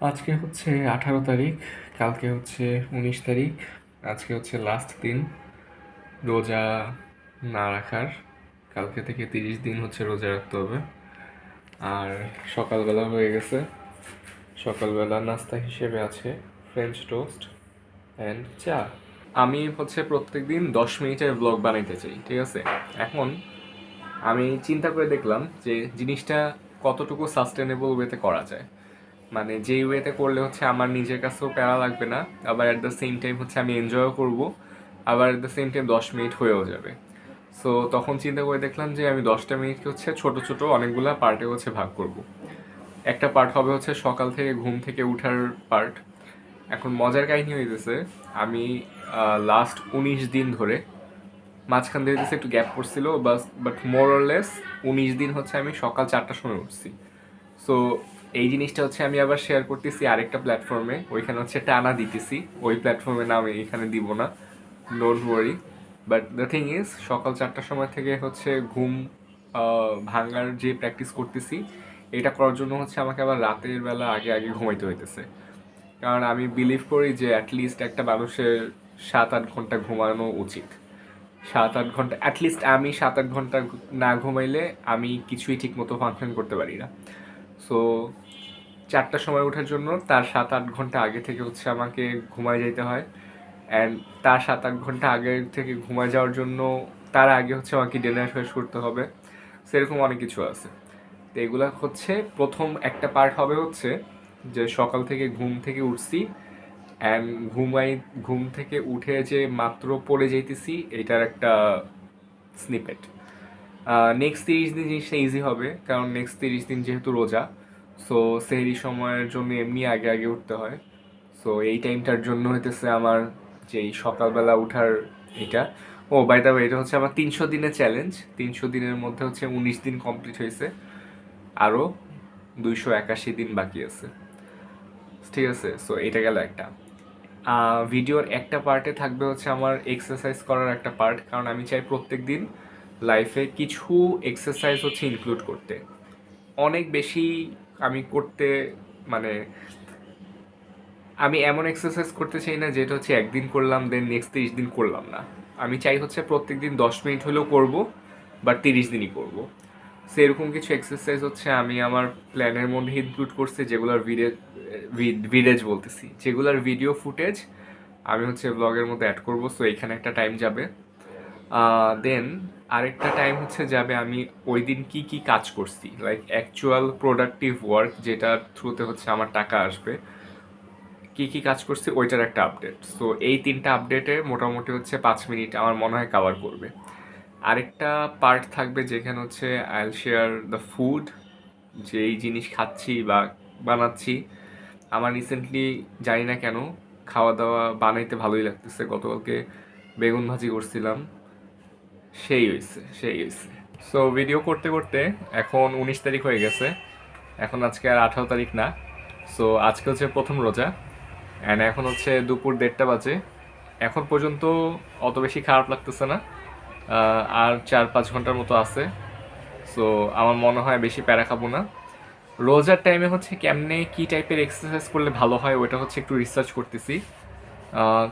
আজকে হচ্ছে আঠারো তারিখ, কালকে হচ্ছে উনিশ তারিখ, আজকে হচ্ছে লাস্ট দিন রোজা না রাখার। কালকে থেকে তিরিশ দিন হচ্ছে রোজা রাখতে হবে। আর সকালবেলা হয়ে গেছে। সকালবেলা নাস্তা হিসেবে আছে ফ্রেঞ্চ টোস্ট অ্যান্ড চা। আমি হচ্ছে প্রত্যেক দিন দশ মিনিটের ব্লগ বানাইতে চাই, ঠিক আছে? এখন আমি চিন্তা করে দেখলাম যে জিনিসটা কতটুকু সাস্টেনেবল ওয়েতে করা যায়। মানে যেই ওয়েতে করলে হচ্ছে আমার নিজের কাছেও প্যারা লাগবে না, আবার অ্যাট দ্য সেম টাইম হচ্ছে আমি এনজয়ও করব, আবার অ্যাট দ্য সেম টাইম দশ মিনিট হয়েও যাবে। সো তখন চিন্তা করে দেখলাম যে আমি দশটা মিনিটকে হচ্ছে ছোট ছোট অনেকগুলো পার্টে হচ্ছে ভাগ করব। একটা পার্ট হবে হচ্ছে সকাল থেকে ঘুম থেকে উঠার পার্ট এখন মজার কাহিনী হইতেছে, আমি লাস্ট উনিশ দিন ধরে মাঝখান দিয়ে হচ্ছে একটু গ্যাপ পড়ছিল বাস বাট মোরলেস উনিশ দিন হচ্ছে আমি সকাল চারটার সময় উঠছি। সো এই জিনিসটা হচ্ছে আমি আবার শেয়ার করতেছি আরেকটা প্ল্যাটফর্মে ওইখানে হচ্ছে টানা দিতেছি। ওই প্ল্যাটফর্মের নাম এখানে দিব না don't worry but the thing is সকাল চারটার সময় থেকে হচ্ছে ঘুম ভাঙার যে প্র্যাকটিস করতেছি, এটা করার জন্য হচ্ছে আমাকে আবার রাতের বেলা আগে আগে ঘুমাইতে হইতেছে। কারণ আমি বিলিভ করি যে অ্যাটলিস্ট একটা মানুষের সাত আট ঘণ্টা ঘুমানো উচিত। সাত আট ঘণ্টা অ্যাটলিস্ট আমি সাত আট ঘণ্টা না ঘুমাইলে আমি কিছুই ঠিক মতো ফাংশন করতে পারি না। সো চারটার সময় ওঠার জন্য তার সাত আট ঘণ্টা আগে থেকে হচ্ছে আমাকে ঘুমায় যেতে হয়। অ্যান্ড তার সাত আট ঘণ্টা আগে থেকে ঘুমায় যাওয়ার জন্য তার আগে হচ্ছে আমাকে ডিনার শেষ করতে হবে। সেরকম অনেক কিছু আছে। তো এগুলো হচ্ছে প্রথম একটা পার্ট হবে হচ্ছে যে সকাল থেকে ঘুম থেকে উঠছি অ্যান্ড ঘুমাই, ঘুম থেকে উঠে যে মাত্র পড়ে যাইতেছি, এটার একটা স্নিপেট নেক্সট তিরিশ দিন জিনিসটা ইজি হবে, কারণ নেক্সট তিরিশ দিন যেহেতু রোজা সো সেহরি সময়ের জন্য এমনি আগে আগে উঠতে হয়। সো এই টাইমটার জন্য হইতেছে আমার যেই সকালবেলা উঠার এটা। ও বাই দ্য এটা হচ্ছে আমার তিনশো দিনের চ্যালেঞ্জ তিনশো দিনের মধ্যে হচ্ছে উনিশ দিন কমপ্লিট হয়েছে। আরও দুইশো একাশি দিন বাকি আছে। ঠিক আছে? সো এটা গেল একটা। ভিডিওর একটা পার্টে থাকবে হচ্ছে আমার এক্সারসাইজ করার একটা পার্ট কারণ আমি চাই প্রত্যেক দিন লাইফে কিছু এক্সারসাইজ হচ্ছে ইনক্লুড করতে। অনেক বেশি আমি করতে মানে আমি এমন এক্সারসাইজ করতে চাই না যেটা হচ্ছে একদিন করলাম দেন নেক্সট তিরিশ দিন করলাম না। আমি চাই হচ্ছে প্রত্যেক দিন দশ মিনিট হলেও করব, বা তিরিশ দিনই করব। সেরকম কিছু এক্সারসাইজ হচ্ছে আমি আমার প্ল্যানের মধ্যে ইনক্লুড করছি, যেগুলোর ভিডিও ভিডেজ বলতেছি। যেগুলোর ভিডিও ফুটেজ আমি হচ্ছে ব্লগের মধ্যে অ্যাড করব সো এখানে একটা টাইম যাবে। দেন আরেকটা টাইম হচ্ছে যাবে আমি ওই দিন কি কি কাজ করছি লাইক অ্যাকচুয়াল প্রোডাক্টিভ ওয়ার্ক যেটার থ্রুতে হচ্ছে আমার টাকা আসবে, কি কি কাজ করছি ওইটার একটা আপডেট সো এই তিনটা আপডেটে মোটামুটি হচ্ছে পাঁচ মিনিট আমার মনে হয় কাভার করবে। আরেকটা পার্ট থাকবে যেখানে হচ্ছে আইল শেয়ার দ্য ফুড যেই জিনিস খাচ্ছি বা বানাচ্ছি। আমার রিসেন্টলি জানি না কেন খাওয়া দাওয়া বানাইতে ভালোই লাগতেছে। গতকালকে বেগুন ভাজি করছিলাম। সেই হয়েছে সেই হয়েছে সো ভিডিও করতে করতে এখন উনিশ তারিখ হয়ে গেছে। এখন আজকে আর আঠারো তারিখ না। সো আজকে হচ্ছে প্রথম রোজা। অ্যান্ড এখন হচ্ছে দুপুর দেড়টা বাজে। এখন পর্যন্ত অত বেশি খারাপ লাগতেছে না। আর চার পাঁচ ঘণ্টার মতো আছে। সো আমার মনে হয় বেশি প্যারা খাব না। রোজার টাইমে হচ্ছে কেমনে কি টাইপের এক্সারসাইজ করলে ভালো হয়, ওটা হচ্ছে একটু রিসার্চ করতেছি।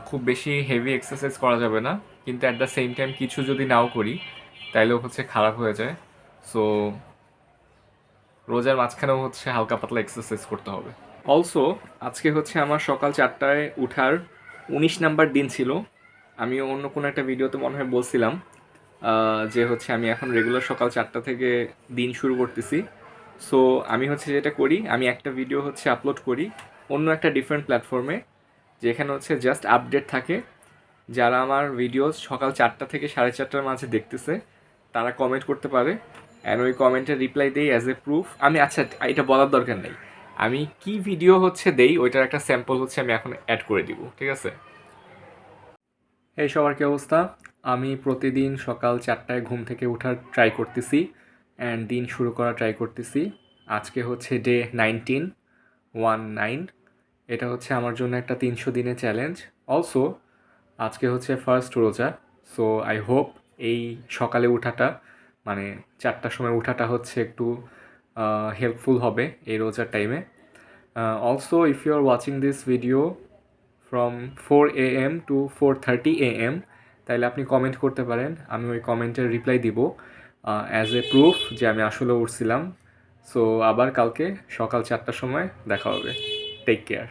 খুব বেশি হেভি এক্সারসাইজ করা যাবে না। কিন্তু অ্যাট দ্য সেম টাইম কিছু যদি নাও করি তাইলেও হচ্ছে খারাপ হয়ে যায়। সো রোজার মাঝখানেও হচ্ছে হালকা পাতলা এক্সারসাইজ করতে হবে। অলসো আজকে হচ্ছে আমার সকাল চারটায় উঠার উনিশ নাম্বার দিন ছিল। আমি অন্য কোনো একটা ভিডিওতে মনে হয় বলছিলাম যে হচ্ছে আমি এখন রেগুলার সকাল চারটা থেকে দিন শুরু করতেছি। সো আমি হচ্ছে যেটা করি, আমি একটা ভিডিও হচ্ছে আপলোড করি অন্য একটা ডিফারেন্ট প্ল্যাটফর্মে যেখানে হচ্ছে জাস্ট আপডেট থাকে। যারা আমার ভিডিও সকাল চারটা থেকে সাড়ে চারটার মাঝে দেখতেছে, তারা কমেন্ট করতে পারে। অ্যান্ড ওই কমেন্টের রিপ্লাই দেই অ্যাজ এ প্রুফ আমি আচ্ছা এটা বলার দরকার নেই। আমি কি ভিডিও হচ্ছে দেই, ওইটার একটা স্যাম্পল হচ্ছে, আমি এখন অ্যাড করে দিব, ঠিক আছে? এই সবার কি অবস্থা? আমি প্রতিদিন সকাল চারটায় ঘুম থেকে ওঠার ট্রাই করতেছি অ্যান্ড দিন শুরু করা ট্রাই করতেছি। আজকে হচ্ছে ডে নাইনটিন ওয়ান নাইন এটা হচ্ছে আমার জন্য একটা তিনশো দিনের চ্যালেঞ্জ অলসো আজকে হচ্ছে ফার্স্ট রোজা। সো আই হোপ এই সকালে ওঠাটা মানে চারটার সময় ওঠাটা হচ্ছে একটু হেল্পফুল হবে এই রোজার টাইমে also if you are watching this video from four A M to four thirty A M তাহলে আপনি কমেন্ট করতে পারেন, আমি ওই কমেন্টের রিপ্লাই দিব অ্যাজ এ প্রুফ যে আমি আসলে উঠছিলাম। সো আবার কালকে সকাল চারটার সময় দেখা হবে। Take care